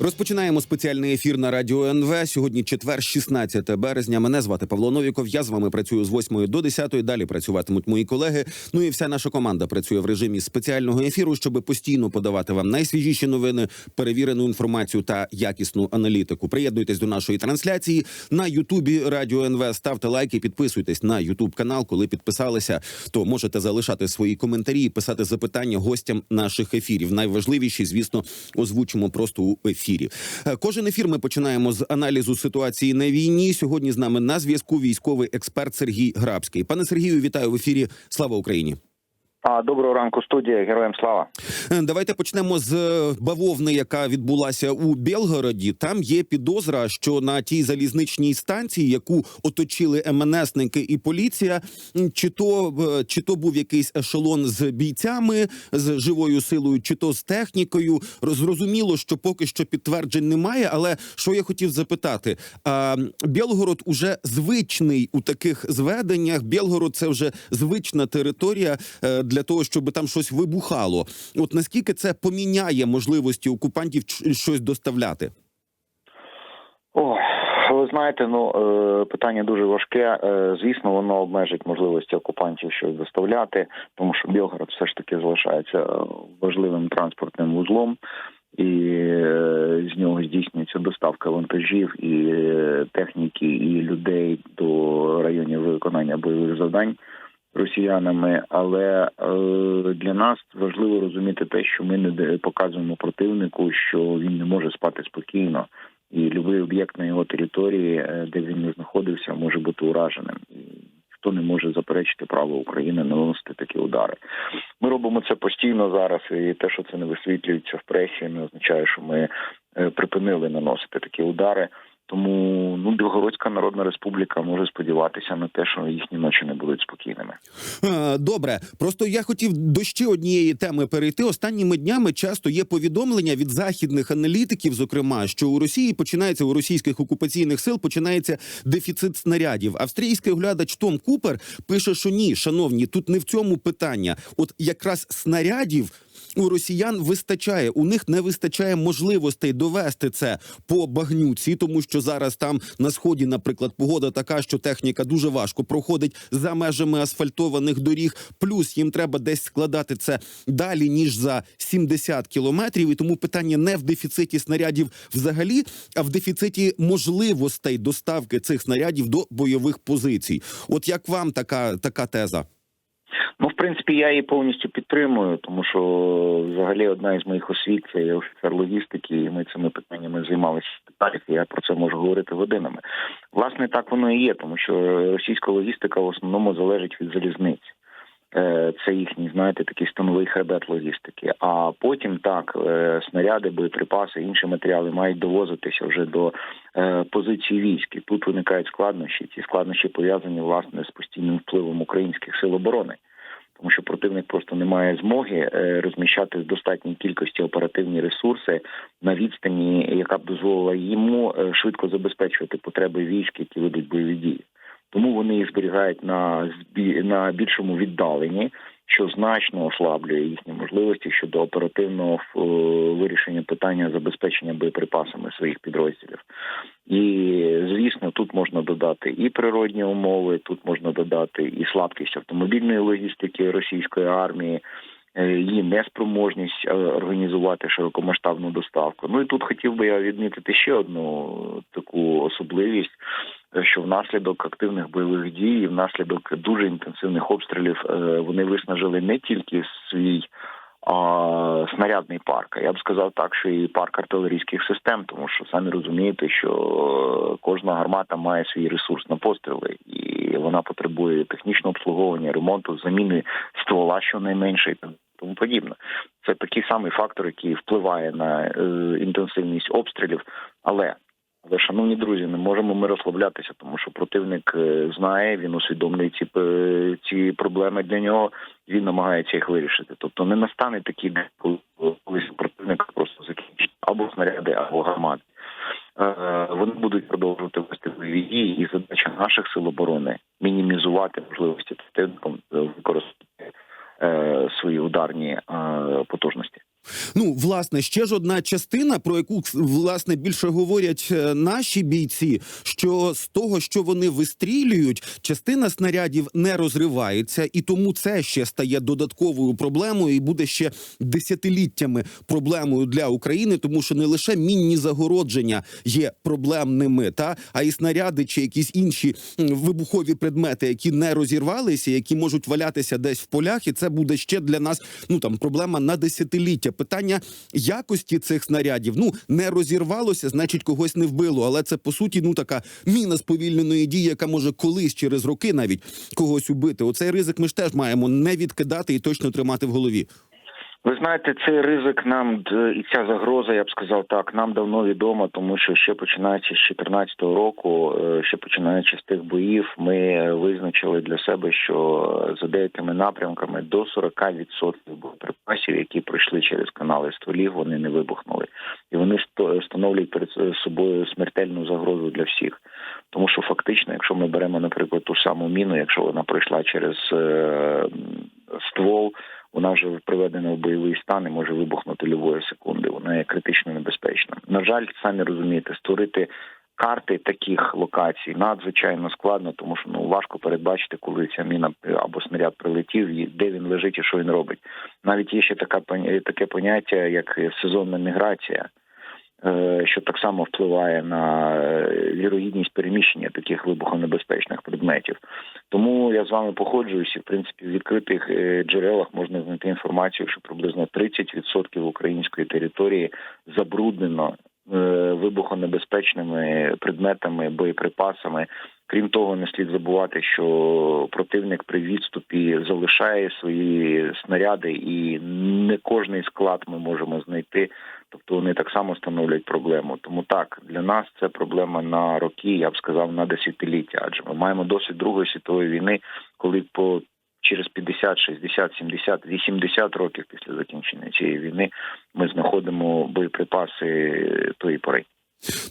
Розпочинаємо спеціальний ефір на радіо НВ. Сьогодні четвер, 16 березня. Мене звати Павло Новіков. Я з вами працюю з 8 до 10. Далі працюватимуть мої колеги. Ну і вся наша команда працює в режимі спеціального ефіру, щоб постійно подавати вам найсвіжіші новини, перевірену інформацію та якісну аналітику. Приєднуйтесь до нашої трансляції на Ютубі Радіо НВ. Ставте лайки, підписуйтесь на Ютуб канал. Коли підписалися, то можете залишати свої коментарі і писати запитання гостям наших ефірів. Найважливіші, звісно, озвучимо просто у ефірі. Е, Кожен ефір ми починаємо з аналізу ситуації на війні. Сьогодні з нами на зв'язку військовий експерт Сергій Грабський. Пане Сергію, вітаю в ефірі. Слава Україні! А доброго ранку, студія. Героям слава. Е, Давайте почнемо з е, бавовни, яка відбулася у Білгороді. Там є підозра, що на тій залізничній станції, яку оточили МНСники і поліція, чи то е, чи то був якийсь ешелон з бійцями з живою силою, чи то з технікою. Зрозуміло, що поки що підтверджень немає. Але що я хотів запитати? А, Білгород уже звичний у таких зведеннях. Білгород це вже звична територія для того, щоб там щось вибухало. От наскільки це поміняє можливості окупантів щось доставляти? О, ви знаєте, ну е, питання дуже важке. Е, Звісно, воно обмежить можливості окупантів щось доставляти, тому що Білгород все ж таки залишається е, важливим транспортним вузлом, і з нього здійснюється доставка вантажів і техніки, і людей до районів виконання бойових завдань. Росіянами, але е, для нас важливо розуміти те, що ми не показуємо противнику, що він не може спати спокійно, і будь-який об'єкт на його території, е, де він не знаходився, може бути ураженим. І ніхто не може заперечити право України наносити такі удари. Ми робимо це постійно зараз, і те, що це не висвітлюється в пресі, не означає, що ми е, припинили наносити такі удари. Тому ну Білгородська Народна Республіка може сподіватися на те, що їхні ночі не будуть спокійними. Добре, просто я хотів до ще однієї теми перейти. Останніми днями часто є повідомлення від західних аналітиків, зокрема, що у Росії починається у російських окупаційних сил починається дефіцит снарядів. Австрійський оглядач Том Купер пише, що ні, шановні, тут не в цьому питання. От якраз снарядів. У росіян вистачає, у них не вистачає можливостей довести це по багнюці, тому що зараз там на сході, наприклад, погода така, що техніка дуже важко проходить за межами асфальтованих доріг. Плюс їм треба десь складати це далі ніж за 70 кілометрів. І тому питання не в дефіциті снарядів взагалі, а в дефіциті можливостей доставки цих снарядів до бойових позицій. От як вам така, така теза? Принципі, я її повністю підтримую, тому що взагалі одна із моїх освіт це є офіцер логістики, і ми цими питаннями займалися деталях. і Я про це можу говорити годинами. Власне, так воно і є, тому що російська логістика в основному залежить від залізниць. Е, Це їхній, знаєте, такий становий хребет логістики. А потім так е, снаряди, боєприпаси, інші матеріали мають довозитися вже до е, позиції військ. І Тут виникають складнощі. Ці складнощі пов'язані власне з постійним впливом українських сил оборони. Тому що противник просто не має змоги е, розміщати в достатній кількості оперативні ресурси на відстані, яка б дозволила йому е, швидко забезпечувати потреби військ, які ведуть бойові дії. Тому вони їх зберігають на збі- на більшому віддаленні, що значно ослаблює їхні можливості щодо оперативного е, вирішення питання забезпечення боєприпасами своїх підрозділів. І звісно, тут можна додати і природні умови, тут можна додати і слабкість автомобільної логістики російської армії. е, Її неспроможність е, організувати широкомасштабну доставку. Ну і тут хотів би я відмітити ще одну таку особливість, що внаслідок активних бойових дій, внаслідок дуже інтенсивних обстрілів, е, вони виснажили не тільки свій а, снарядний парк. А я б сказав так, що і парк артилерійських систем, тому що самі розумієте, що е, кожна гармата має свій ресурс на постріли, і вона потребує технічного обслуговування, ремонту, заміни ствола щонайменше тому подібне. Це такий самий фактор, який впливає на е, інтенсивність обстрілів, але але, шановні друзі, не можемо ми розслаблятися, тому що противник е, знає, він усвідомлює ці, е, ці проблеми для нього, він намагається їх вирішити. Тобто не настане такий день, коли колись противника просто закінчить або снаряди, або гармати. Е, Вони будуть продовжувати вести бойові дії, і задача наших сил оборони мінімізувати можливості використати свої ударні потужності. Ну, власне, ще ж одна частина, про яку власне більше говорять е, наші бійці, що з того, що вони вистрілюють, частина снарядів не розривається, і тому це ще стає додатковою проблемою і буде ще десятиліттями проблемою для України, тому що не лише мінні загородження є проблемними, та а й снаряди чи якісь інші вибухові предмети, які не розірвалися, які можуть валятися десь в полях, і це буде ще для нас ну там проблема на десятиліття. Питання якості цих снарядів ну не розірвалося, значить когось не вбило. Але це по суті ну така міна сповільненої дії, яка може колись через роки навіть когось убити. Оцей ризик ми ж теж маємо не відкидати і точно тримати в голові. Ви знаєте, цей ризик нам і ця загроза, я б сказав так, нам давно відома, тому що ще починаючи з 2014 року, е, ще починаючи з тих боїв, ми е, визначили для себе, що за деякими напрямками до 40% боєприпасів, які пройшли через канали стволів, вони не вибухнули, і вони становлять перед собою смертельну загрозу для всіх. Тому що фактично, якщо ми беремо, наприклад, ту саму міну, якщо вона пройшла через е, ствол, вона вже приведена в бойовий стан і може вибухнути любої секунди. Вона є критично небезпечна. На жаль, самі розумієте, створити карти таких локацій надзвичайно складно, тому що ну важко передбачити, коли ця міна або снаряд прилетів, і де він лежить і що він робить. Навіть є ще така таке поняття, як сезонна міграція. е, Що так само впливає на е, вірогідність переміщення таких вибухонебезпечних предметів. Тому я з вами погоджуюся. і, В принципі, в відкритих е, джерелах можна знайти інформацію, що приблизно 30% української території забруднено вибухонебезпечними предметами, боєприпасами. Крім того, не слід забувати, що противник при відступі залишає свої снаряди, і не кожний склад ми можемо знайти. Тобто вони так само становлять проблему. Тому так для нас це проблема на роки, я б сказав, на десятиліття. Адже ми маємо досвід Другої світової війни, коли по через 50, 60, 70, 80 років після закінчення цієї війни ми знаходимо боєприпаси тої пори.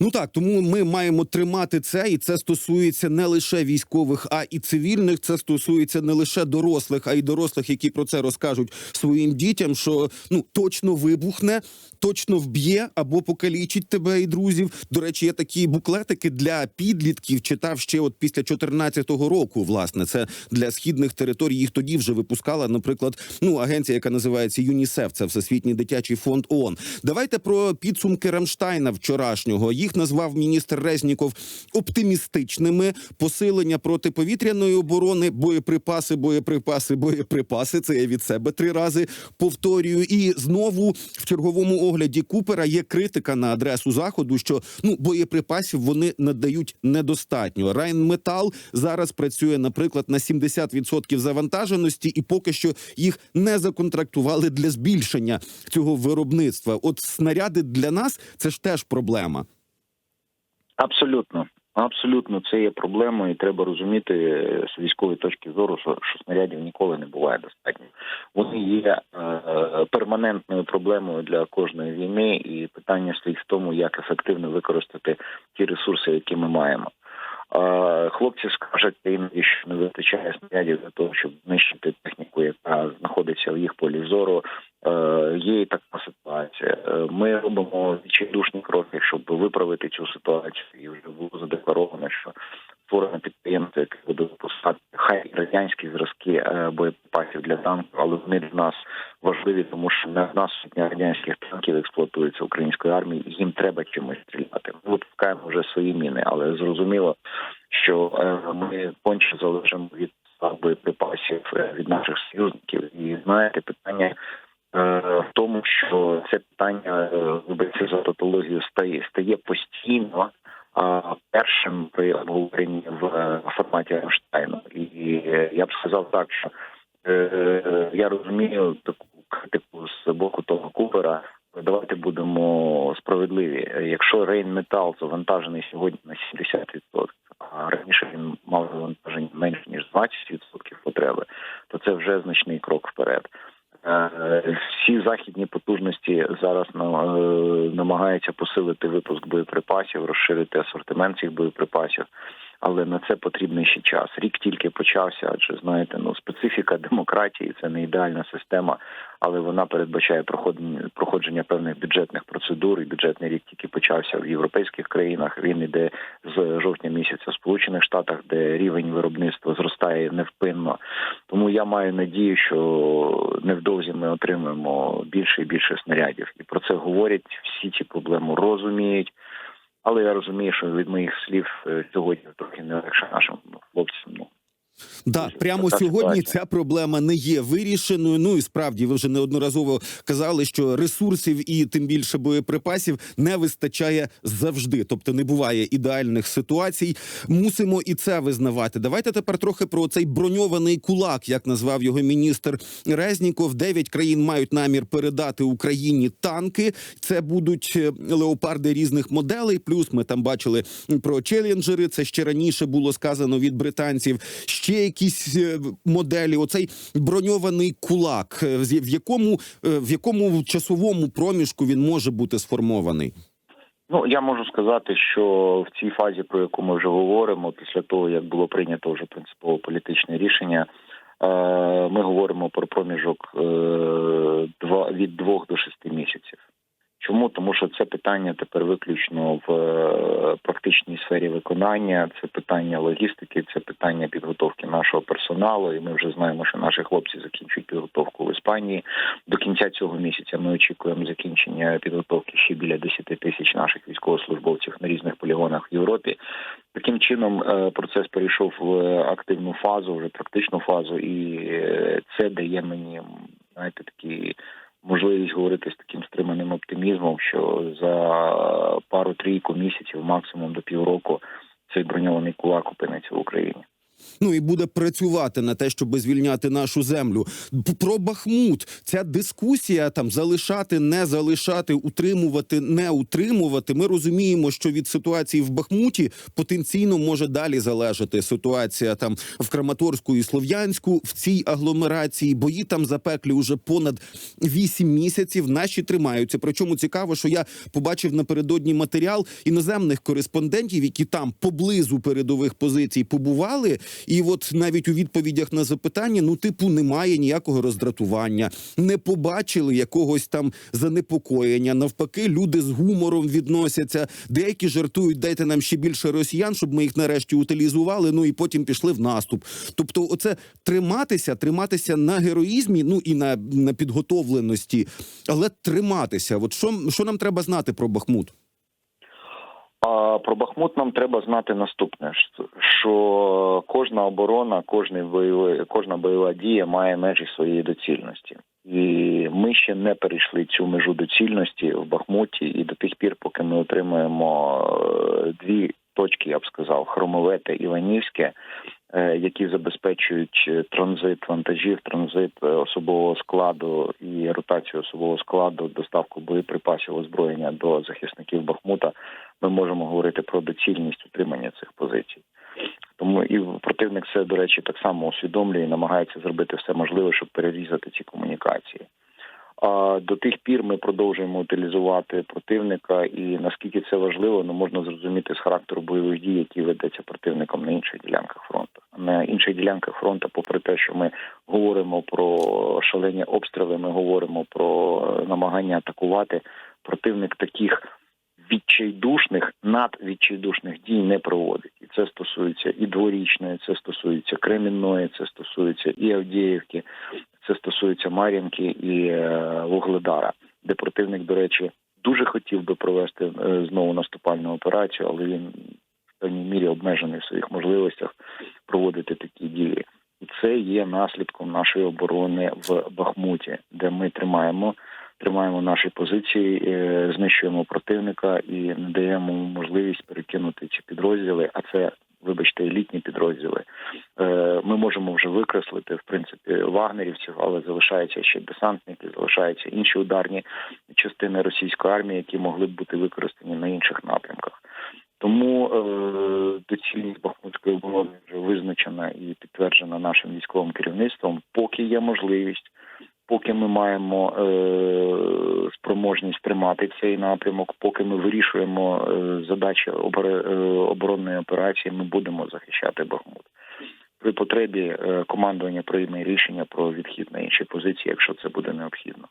Ну так, тому ми маємо тримати це, і це стосується не лише військових, а і цивільних. Це стосується не лише дорослих, а й дорослих, які про це розкажуть своїм дітям. Що ну точно вибухне, точно вб'є або покалічить тебе і друзів. До речі, є такі буклетики для підлітків. Читав ще от після 14-го року. Власне, це для східних територій. Їх тоді вже випускала, наприклад, ну агенція, яка називається ЮНІСЕФ, це Всесвітній дитячий фонд ООН. Давайте про підсумки Рамштайна вчорашнього. Їх назвав міністр Резніков оптимістичними. Посилення протиповітряної оборони, боєприпаси, боєприпаси, боєприпаси. Це я від себе три рази повторюю. І знову в черговому огляді Купера є критика на адресу заходу, що ну боєприпасів вони надають недостатньо. Райнметал зараз працює, наприклад, на 70% завантаженості, і поки що їх не законтрактували для збільшення цього виробництва. От снаряди для нас це ж теж проблема. Абсолютно. Абсолютно, це є проблемою, і треба розуміти е, з військової точки зору, що, що снарядів ніколи не буває достатньо. Вони є е, перманентною проблемою для кожної війни, і питання стоїть в тому, як ефективно використати ті ресурси, які ми маємо. Хлопці скажуть іноді, що не вистачає снарядів для того, щоб знищити техніку, яка знаходиться в їх полі зору. Е, Є і така ситуація. Е, Ми робимо відчайдушні кроки, щоб виправити цю ситуацію. І вже було задекларовано, що створено підприємство, яке буде випускати хай радянські зразки е, боєприпасів для танків, але вони для нас важливі, тому що не одна сотня радянських танків експлуатується українською армією, і їм треба чимось стріляти. Ми випускаємо вже свої міни, але зрозуміло, що е, ми конче залежимо від боєприпасів е, від наших союзників. І знаєте, питання е, в тому, що це питання вибачте за тавтологію стає стає постійно першим при обговоренні в форматі Рамштайну. І я б сказав так, що я розумію таку критику з боку того Купера. Давайте будемо справедливі. Якщо Рейнметал завантажений сьогодні на 70%, а раніше він мав завантаження менше ніж 20% потреби, то це вже значний крок вперед. Е, Всі західні потужності зараз е, намагаються посилити випуск боєприпасів, розширити асортимент цих боєприпасів. Але на це потрібний ще час. Рік тільки почався, адже знаєте, ну специфіка демократії це не ідеальна система, але вона передбачає проходження проходження певних бюджетних процедур. І бюджетний рік тільки почався в європейських країнах. Він іде з жовтня місяця в Сполучених Штатах, де рівень виробництва зростає невпинно. Тому я маю надію, що невдовзі ми отримаємо більше і більше снарядів, і про це говорять всі ці проблеми розуміють. Але я розумію, що від моїх слів е, сьогодні трохи не легше нашим хлопцям. Ну Да, прямо така сьогодні ця проблема не є вирішеною. Ну і справді ви вже неодноразово казали, що ресурсів і тим більше боєприпасів не вистачає завжди. Тобто не буває ідеальних ситуацій. Мусимо і це визнавати. Давайте тепер трохи про цей броньований кулак, як назвав його міністр Резніков. Дев'ять країн мають намір передати Україні танки. Це будуть е, леопарди різних моделей. Плюс ми там бачили про челенджери. Це ще раніше було сказано від британців. Ще якісь е, моделі. Оцей броньований кулак. е, В якому е, в якому часовому проміжку він може бути сформований? Ну я можу сказати, що в цій фазі, про яку ми вже говоримо, після того як було прийнято вже принципово політичне рішення, ми говоримо про проміжок від двох до шести місяців. Чому тому, що це питання тепер виключно в е, практичній сфері виконання, це питання логістики, це питання підготовки нашого персоналу. І ми вже знаємо, що наші хлопці закінчують підготовку в Іспанії. До кінця цього місяця ми очікуємо закінчення підготовки ще біля 10 тисяч наших військовослужбовців на різних полігонах в Європі. Таким чином е, процес перейшов в активну фазу, вже практичну фазу, і е, це дає мені знаєте такі можливість говорити з таким стриманим оптимізмом, що за пару-трійку місяців, максимум до півроку, цей броньований кулак опиниться в Україні. Ну і буде працювати на те, щоб звільняти нашу землю. Про Бахмут ця дискусія там залишати, не залишати, утримувати, не утримувати. Ми розуміємо, що від ситуації в Бахмуті потенційно може далі залежати ситуація там в Краматорську і Слов'янську в цій агломерації. Бої там запеклі уже понад вісім місяців. Наші тримаються. Причому цікаво, що я побачив напередодні матеріал іноземних кореспондентів, які там поблизу передових позицій побували. І от навіть у відповідях на запитання, ну, типу, немає ніякого роздратування, не побачили якогось там занепокоєння. Навпаки, люди з гумором відносяться. Деякі жартують, дайте нам ще більше росіян, щоб ми їх нарешті утилізували. Ну і потім пішли в наступ. Тобто, оце триматися, триматися на героїзмі, ну і на, на підготовленості, але триматися. От що, що нам треба знати про Бахмут? А про Бахмут нам треба знати наступне: що кожна оборона, кожний бойовий, кожна бойова дія має межі своєї доцільності. І ми ще не перейшли цю межу доцільності в Бахмуті, і до тих пір, поки ми отримаємо е, дві точки, я б сказав, Хромове та Іванівське, е, які забезпечують е, транзит вантажів, транзит особового складу і ротацію особового складу, доставку боєприпасів озброєння до захисників Бахмута, ми можемо говорити про доцільність утримання цих позицій. Тому і противник це, до речі, так само усвідомлює і намагається зробити все можливе, щоб перерізати ці комунікації. А до тих пір ми продовжуємо утилізувати противника, і наскільки це важливо, ну можна зрозуміти з характеру бойових дій, які ведеться противником на інших ділянках фронту. На інших ділянках фронту, попри те, що ми говоримо про шалені обстріли, ми говоримо про е, намагання атакувати. Противник таких відчайдушних, надвідчайдушних дій не проводить. І це стосується і дворічної, це стосується Кремінної, це стосується і Авдіївки, це стосується Мар'їнки і е, Вугледара, де противник, до речі, дуже хотів би провести е, знову наступальну операцію, але він в певній мірі обмежений в своїх можливостях проводити такі дії. І це є наслідком нашої оборони в Бахмуті, де ми тримаємо тримаємо наші позиції, е, знищуємо противника і не даємо можливість перекинути ці підрозділи. А це, вибачте, елітні підрозділи. Е, Ми можемо вже викреслити в принципі вагнерівців, але залишаються ще десантники, залишаються інші ударні частини російської армії, які могли б бути використані на інших напрямках. Тому е, доцільність Бахмутської оборони вже визначена і підтверджена нашим військовим керівництвом. Поки є можливість, поки ми маємо е, спроможність тримати цей напрямок, поки ми вирішуємо е, задачі е, оборонної операції, ми будемо захищати Бахмут. При потребі е, командування прийме рішення про відхід на інші позиції, якщо це буде необхідно.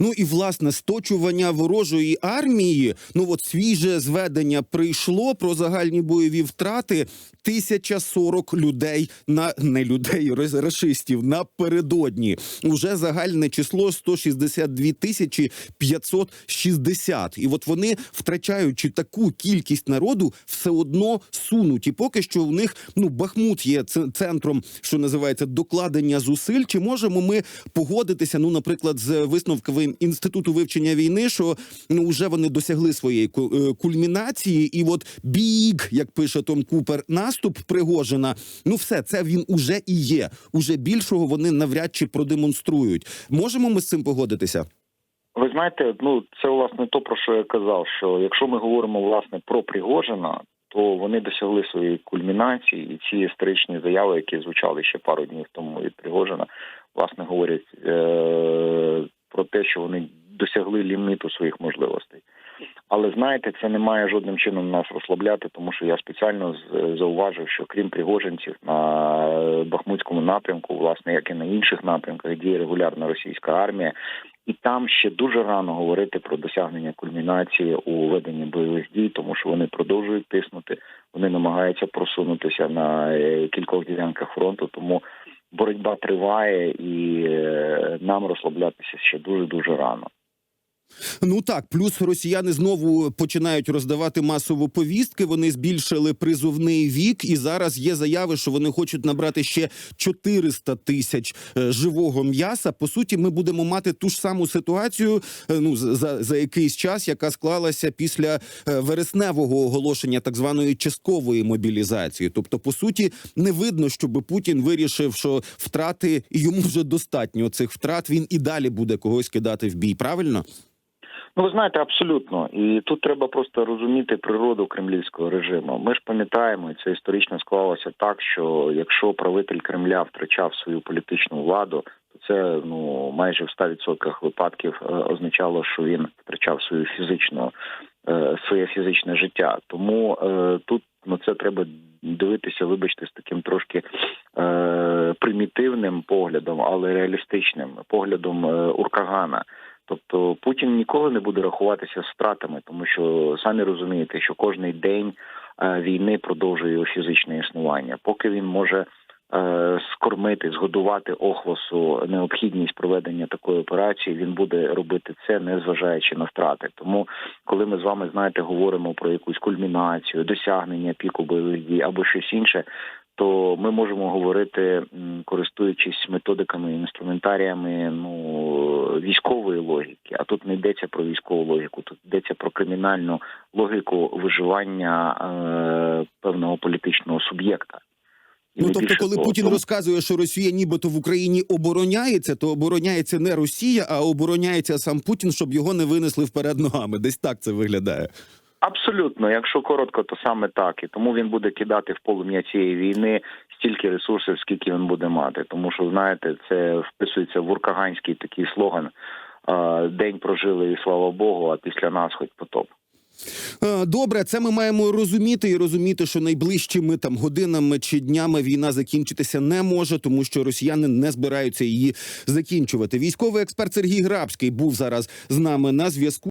Ну і власне сточування ворожої армії. Ну от свіже зведення прийшло про загальні бойові втрати. 1040 людей на не людей, рас- рашистів напередодні. Уже загальне число 162 тисячі 560. І от вони, втрачаючи таку кількість народу, все одно сунуть. І поки що у них ну Бахмут є центром, що називається докладення зусиль. Чи можемо ми погодитися? Ну, наприклад, з висновками інституту вивчення війни, що ну вже вони досягли своєї е, кульмінації, і от біг, як пише Том Купер, наступ Пригожина. Ну, все це він уже і є. Уже більшого вони навряд чи продемонструють. Можемо ми з цим погодитися? Ви знаєте, ну це власне то про що я казав. Що якщо ми говоримо власне про Пригожина, то вони досягли своєї кульмінації, і ці історичні заяви, які звучали ще пару днів тому від Пригожина, власне говорять е- про те, що вони досягли ліміту своїх можливостей. Але знаєте, це не має жодним чином нас розслабляти, тому що я спеціально з- зауважив, що крім пригожинців на Бахмутському напрямку, власне, як і на інших напрямках, діє регулярна російська армія, і там ще дуже рано говорити про досягнення кульмінації у веденні бойових дій, тому що вони продовжують тиснути, вони намагаються просунутися на е, кількох ділянках фронту. Тому боротьба триває, і е, нам розслаблятися ще дуже дуже рано. Ну так, плюс росіяни знову починають роздавати масово повістки. Вони збільшили призовний вік, і зараз є заяви, що вони хочуть набрати ще 400 тисяч е, живого м'яса. По суті, ми будемо мати ту ж саму ситуацію. е, Ну за, за, якийсь час, яка склалася після е, вересневого оголошення так званої часткової мобілізації. Тобто, по суті, не видно, щоб Путін вирішив, що втрати йому вже достатньо цих втрат. Він і далі буде когось кидати в бій. Правильно? Ну, ви знаєте, абсолютно. І тут треба просто розуміти природу кремлівського режиму. Ми ж пам'ятаємо, і це історично склалося так, що якщо правитель Кремля втрачав свою політичну владу, то це ну майже в 100% випадків е, означало, що він втрачав свою фізичну е, своє фізичне життя. Тому е, тут ну це треба дивитися, вибачте, з таким трошки примітивним поглядом, але реалістичним поглядом Уркагана. Тобто Путін ніколи не буде рахуватися з втратами, тому що самі розумієте, що кожний день е, війни продовжує його фізичне існування. Поки він може е, скормити, згодувати охлосу необхідність проведення такої операції, він буде робити це, не зважаючи на втрати. Тому, коли ми з вами знаєте, говоримо про якусь кульмінацію, досягнення піку бойових дій або щось інше. То ми можемо говорити, користуючись методиками і інструментаріями ну військової логіки. А тут не йдеться про військову логіку, тут йдеться про кримінальну логіку виживання е, певного політичного суб'єкта. І Ну тобто, коли того. Путін Тому- розказує, що Росія нібито в Україні обороняється, то обороняється не Росія, а обороняється сам Путін, щоб його не винесли вперед ногами. Десь так це виглядає. Абсолютно, якщо коротко, то саме так. І тому він буде кидати в полум'я цієї війни стільки ресурсів, скільки він буде мати. Тому що знаєте, це вписується в уркаганський такий слоган: день прожили і слава Богу, а після нас хоч потоп. Е, Добре, це ми маємо розуміти і розуміти, що найближчими там годинами чи днями війна закінчитися не може, тому що росіяни не збираються її закінчувати. Військовий експерт Сергій Грабський був зараз з нами на зв'язку.